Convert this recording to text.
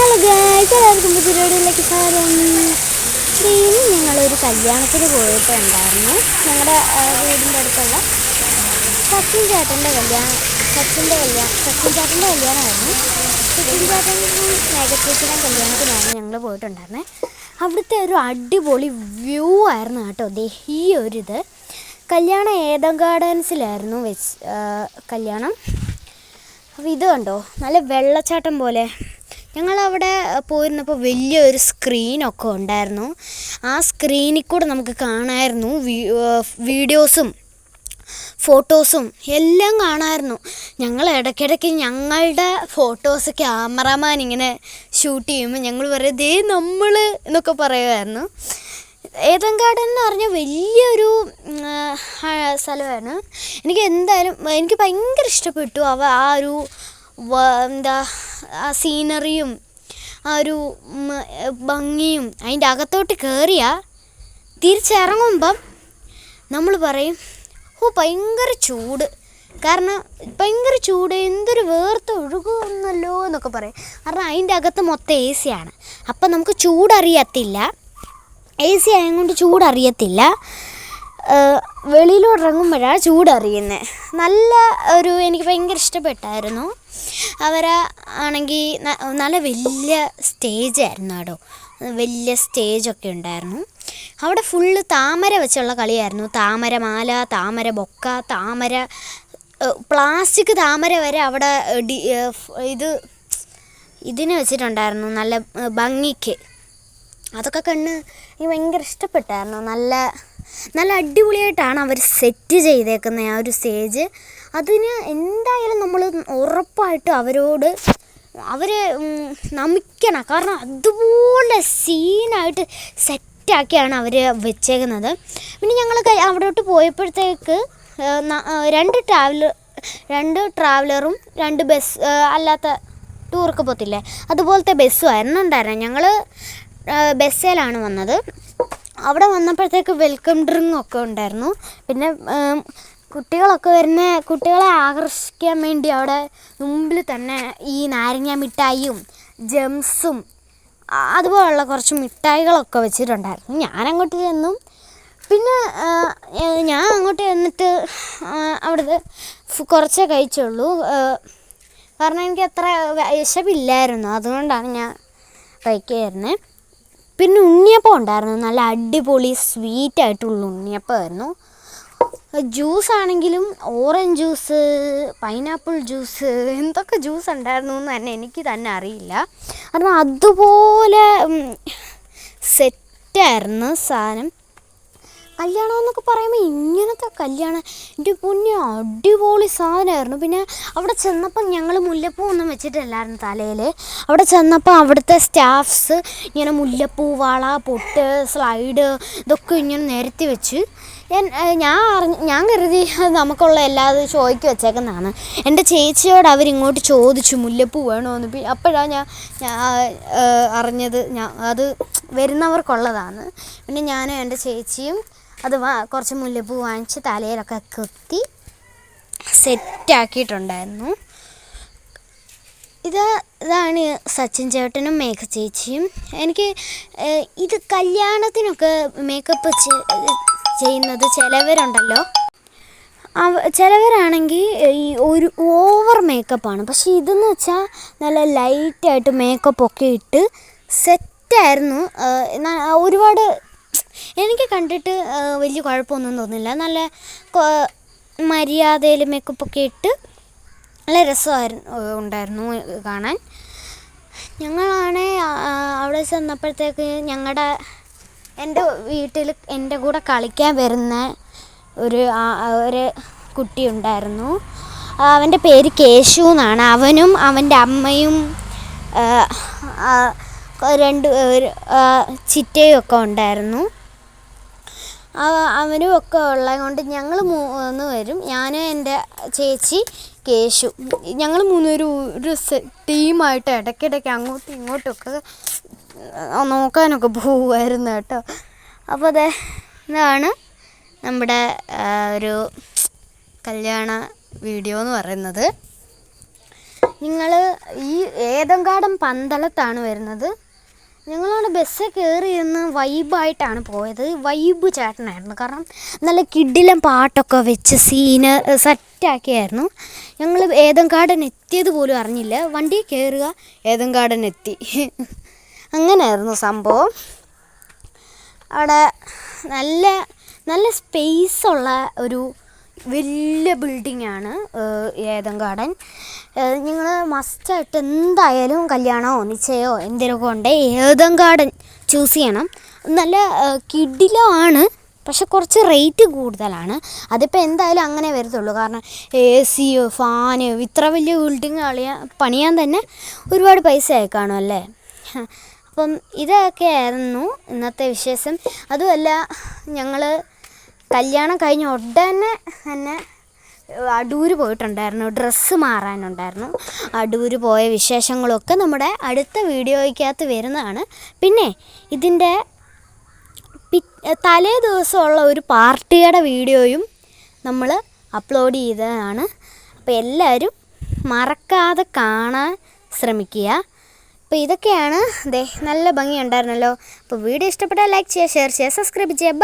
Hello guys എല്ലാവർക്കും പുതിയൊടിയിലേക്ക് സ്വാഗതം. ഇന്ന് ഞങ്ങളൊരു കല്യാണത്തിന് പോയിട്ടുണ്ടായിരുന്നു ഞങ്ങളുടെ വീടിന്റെ അടുത്തുള്ള സച്ചിൻ ചേട്ടന്റെ കല്യാണം സച്ചിന്റെ കല്യാണം സച്ചിൻ ചേട്ടന്റെ കല്യാണമായിരുന്നു. സച്ചിൻ ചേട്ടനും മേഘച്ചേച്ചിയുടെ കല്യാണത്തിനായിരുന്നു ഞങ്ങൾ പോയിട്ടുണ്ടായിരുന്നത് അവിടുത്തെ ഒരു അടിപൊളി വ്യൂ ആയിരുന്നു കേട്ടോ ദേ ഈ ഒരിത്. കല്യാണം ഏതം ഗാർഡൻസിലായിരുന്നു വെച്ച് കല്യാണം. അപ്പോൾ ഇത് കണ്ടോ നല്ല വെള്ളച്ചാട്ടം പോലെ. ഞങ്ങളവിടെ പോയിരുന്നപ്പോൾ വലിയൊരു സ്ക്രീനൊക്കെ ഉണ്ടായിരുന്നു. ആ സ്ക്രീനിൽ കൂടെ നമുക്ക് കാണാമായിരുന്നു വീഡിയോസും ഫോട്ടോസും എല്ലാം കാണാമായിരുന്നു ഞങ്ങൾ ഇടയ്ക്കിടയ്ക്ക് ഞങ്ങളുടെ ഫോട്ടോസ് ക്യാമറമാൻ ഇങ്ങനെ ഷൂട്ട് ചെയ്യുമ്പോൾ ഞങ്ങൾ പറയും ദേ നമ്മൾ എന്നൊക്കെ പറയുമായിരുന്നു. ഏതൻ ഗാർഡൻ എന്ന് പറഞ്ഞാൽ വലിയൊരു സ്ഥലമാണ്. എനിക്ക് എന്തായാലും എനിക്ക് ഭയങ്കര ഇഷ്ടപ്പെട്ടു. അവ ആ ഒരു എന്താ ആ സീനറിയും ആ ഒരു ഭംഗിയും അതിന്റെ അകത്തോട്ട് കയറിയാൽ തിരിച്ചിറങ്ങുമ്പം നമ്മൾ പറയും ഓ ഭയങ്കര ചൂട്. കാരണം ഭയങ്കര ചൂട് എന്തൊരു വേർത്ത് ഒഴുകുന്നല്ലോ എന്നൊക്കെ പറയും. കാരണം അതിന്റെ അകത്ത് മൊത്തം എ സി ആണ്. അപ്പം നമുക്ക് ചൂടറിയത്തില്ല. എ സി ആയതുകൊണ്ട് ചൂടറിയത്തില്ല. വെളിയിലോട്ട് ഇറങ്ങുമ്പോഴാണ് ചൂടറിയുന്നത് നല്ല ഒരു എനിക്ക് ഭയങ്കര ഇഷ്ടപ്പെട്ടായിരുന്നു. അവർ ആണെങ്കിൽ നല്ല വലിയ സ്റ്റേജ് ആയിരുന്നു കേട്ടോ വലിയ സ്റ്റേജൊക്കെ ഉണ്ടായിരുന്നു. അവിടെ ഫുള്ള് താമര വെച്ചുള്ള കളിയായിരുന്നു. താമര മാല താമര ബൊക്ക താമര പ്ലാസ്റ്റിക് താമര വരെ അവിടെ ഡി ഇത് ഇതിന് വെച്ചിട്ടുണ്ടായിരുന്നു. നല്ല ഭംഗിക്ക്. അതൊക്കെ കണ്ണ് എനിക്ക് ഭയങ്കര ഇഷ്ടപ്പെട്ടായിരുന്നു. നല്ല നല്ല അടിപൊളിയായിട്ടാണ് അവർ സെറ്റ് ചെയ്തേക്കുന്നത് ആ ഒരു സ്റ്റേജ്. അതിന് എന്തായാലും നമ്മൾ ഉറപ്പായിട്ട് അവരോട് അവരെ നമിക്കണം. കാരണം അതുപോലെ സീനായിട്ട് സെറ്റാക്കിയാണ് അവർ വെച്ചേക്കുന്നത്. പിന്നെ ഞങ്ങൾ അവിടോട്ട് പോയപ്പോഴത്തേക്ക് രണ്ട് ട്രാവലർ രണ്ട് ട്രാവലറും രണ്ട് ബസ് അല്ലാത്ത ടൂർക്ക് പോത്തില്ലേ അതുപോലത്തെ ബസ്സുമായിരുന്നു ഉണ്ടായിരുന്നത്. ഞങ്ങൾ ബസ്സിലാണ് വന്നത്. അവിടെ വന്നപ്പോഴത്തേക്ക് വെൽക്കം ഡ്രിങ്ക് ഒക്കെ ഉണ്ടായിരുന്നു. പിന്നെ കുട്ടികളൊക്കെ വരുന്ന കുട്ടികളെ ആകർഷിക്കാൻ വേണ്ടി അവിടെ മുമ്പിൽ തന്നെ ഈ നാരങ്ങ മിഠായിയും ജംസും അതുപോലുള്ള കുറച്ച് മിഠായികളൊക്കെ വെച്ചിട്ടുണ്ടായിരുന്നു. ഞാൻ അങ്ങോട്ട് ചെന്നും. പിന്നെ ഞാൻ അങ്ങോട്ട് ചെന്നിട്ട് അവിടുത്തെ കുറച്ചേ കഴിച്ചുള്ളൂ. കാരണം എനിക്ക് അത്ര വിശപ്പില്ലായിരുന്നു. അതുകൊണ്ടാണ് ഞാൻ കഴിക്കുകയായിരുന്നത് പിന്നെ ഉണ്ണിയപ്പം ഉണ്ടായിരുന്നു. നല്ല അടിപൊളി സ്വീറ്റ് ആയിട്ടുള്ള ഉണ്ണിയപ്പമായിരുന്നു. ജ്യൂസ് ആണെങ്കിലും ഓറഞ്ച് ജ്യൂസ് പൈനാപ്പിൾ ജ്യൂസ് എന്തൊക്കെ ജ്യൂസ് ഉണ്ടായിരുന്നു എന്ന് തന്നെ എനിക്ക് തന്നെ അറിയില്ല. കാരണം അതുപോലെ സെറ്റായിരുന്നു സാധനം. കല്യാണം എന്നൊക്കെ പറയുമ്പോൾ ഇങ്ങനത്തെ കല്യാണം. എന്റെ പൊന്നെ അടിപൊളി സാധനമായിരുന്നു. പിന്നെ അവിടെ ചെന്നപ്പം ഞങ്ങൾ മുല്ലപ്പൂ ഒന്നും വെച്ചിട്ടില്ലായിരുന്നു തലയിൽ അവിടെ ചെന്നപ്പോൾ അവിടുത്തെ സ്റ്റാഫ്സ് ഇങ്ങനെ മുല്ലപ്പൂ വള പൊട്ട് സ്ലൈഡ് ഇതൊക്കെ ഇങ്ങനെ നിരത്തി വെച്ച്. ഞാൻ- ഞാൻ അറിഞ്ഞ് ഞാൻ കരുതി നമുക്കുള്ള എല്ലാ ഇത് ചോയ്ക്ക് വെച്ചേക്കുന്നതാണ്. എന്റെ ചേച്ചിയോട് അവരിങ്ങോട്ട് ചോദിച്ചു മുല്ലപ്പൂ വേണമെന്ന് അപ്പോഴാണ് ഞാൻ അറിഞ്ഞത്. ഞാൻ അത് വരുന്നവർക്കുള്ളതാണ്. പിന്നെ ഞാനും എന്റെ ചേച്ചിയും അത് കുറച്ച് മുല്ലപ്പൂ വാങ്ങിച്ച് തലയിലൊക്കെ കുത്തി സെറ്റാക്കിയിട്ടുണ്ടായിരുന്നു. ഇത് ഇതാണ് സച്ചിൻ ചേട്ടനും മേഘ ചേച്ചിയും. എനിക്ക് ഇത് കല്യാണത്തിനൊക്കെ മേക്കപ്പ് ചെയ്യുന്നത് ചിലവരുണ്ടല്ലോ. ചിലവരാണെങ്കിൽ ഈ ഒരു ഓവർ മേക്കപ്പാണ് പക്ഷേ ഇതെന്ന് വെച്ചാൽ നല്ല ലൈറ്റായിട്ട് മേക്കപ്പൊക്കെ ഇട്ട് സെറ്റായിരുന്നു ഒരുപാട് എനിക്ക് കണ്ടിട്ട് വലിയ കുഴപ്പമൊന്നും തോന്നില്ല. നല്ല മര്യാദയിൽ മേക്കപ്പൊക്കെ ഇട്ട് നല്ല രസമായിരുന്നു ഉണ്ടായിരുന്നു കാണാൻ. ഞങ്ങളാണ് അവിടെ ചെന്നപ്പോഴത്തേക്ക് ഞങ്ങളുടെ എന്റെ വീട്ടിൽ എന്റെ കൂടെ കളിക്കാൻ വരുന്ന ഒരു ഒരു കുട്ടി ഉണ്ടായിരുന്നു. അവന്റെ പേര് കേശു എന്നാണ്. അവനും അവന്റെ അമ്മയും രണ്ട് ചിറ്റയും ഒക്കെ ഉണ്ടായിരുന്നു. അവനും ഒക്കെ ഉള്ളത് കൊണ്ട് ഞങ്ങൾ മൂന്ന് പേരും ഞാൻ എന്റെ ചേച്ചി കേശു. ഞങ്ങൾ മൂന്നുപേരും ഒരു ടീമായിട്ട് ഇടയ്ക്കിടയ്ക്ക് അങ്ങോട്ടും ഇങ്ങോട്ടുമൊക്കെ നോക്കാനൊക്കെ പോവുമായിരുന്നു കേട്ടോ. അപ്പോൾ അതെ ഇതാണ് നമ്മുടെ ഒരു കല്യാണ വീഡിയോ എന്ന് പറയുന്നത്. നിങ്ങൾ ഈ ഏതങ്കാടം പന്തളത്താണ് വരുന്നത്? ഞങ്ങളവിടെ ബസ്സിൽ കയറി നിന്ന് വൈബായിട്ടാണ് പോയത്. വൈബ് ചേട്ടനായിരുന്നു. കാരണം നല്ല കിഡിലം പാട്ടൊക്കെ വെച്ച് സീന് സെറ്റാക്കിയായിരുന്നു ഞങ്ങൾ ഏതങ്കാടൻ എത്തിയത് പോലും അറിഞ്ഞില്ല. വണ്ടി കയറുക ഏതങ്കാടൻ എത്തി. അങ്ങനെയായിരുന്നു സംഭവം. അവിടെ നല്ല നല്ല സ്പേസ് ഉള്ള ഒരു വലിയ ബിൽഡിംഗ് ആണ് ഏതങ്കാടൻ നിങ്ങൾ മസ്റ്റായിട്ട് എന്തായാലും കല്യാണമോ നിശ്ചയമോ എന്തെങ്കിലുമൊക്കെ ഉണ്ടെങ്കിൽ ഗാർഡൻ ചൂസ് ചെയ്യണം. നല്ല കിഡിലോ ആണ് പക്ഷെ കുറച്ച് റേറ്റ് കൂടുതലാണ്. അതിപ്പോൾ എന്തായാലും അങ്ങനെ വരത്തുള്ളൂ. കാരണം എ സി ഫാന് ഇത്ര വലിയ ബിൽഡിങ് കളിയാ പണിയാൻ തന്നെ ഒരുപാട് പൈസ ആയി അല്ലേ? അപ്പം ഇതൊക്കെയായിരുന്നു ഇന്നത്തെ വിശേഷം. അതുമല്ല ഞങ്ങൾ കല്യാണം കഴിഞ്ഞ ഉടനെ തന്നെ അടൂർ പോയിട്ടുണ്ടായിരുന്നു. ഡ്രസ്സ് മാറാനുണ്ടായിരുന്നു. അടൂർ പോയ വിശേഷങ്ങളൊക്കെ നമ്മുടെ അടുത്ത വീഡിയോയ്ക്കകത്ത് വരുന്നതാണ്. പിന്നെ ഇതിന്റെ പി തലേ ദിവസമുള്ള ഒരു പാർട്ടിയുടെ വീഡിയോയും നമ്മൾ അപ്ലോഡ് ചെയ്തതാണ്. അപ്പോൾ എല്ലാവരും മറക്കാതെ കാണാൻ ശ്രമിക്കുക. അപ്പോൾ ഇതൊക്കെയാണ് ദേ നല്ല ഭംഗിയുണ്ടായിരുന്നല്ലോ. അപ്പോൾ വീഡിയോ ഇഷ്ടപ്പെട്ടാൽ ലൈക്ക് ചെയ്യുക ഷെയർ ചെയ്യുക സബ്സ്ക്രൈബ് ചെയ്യുക.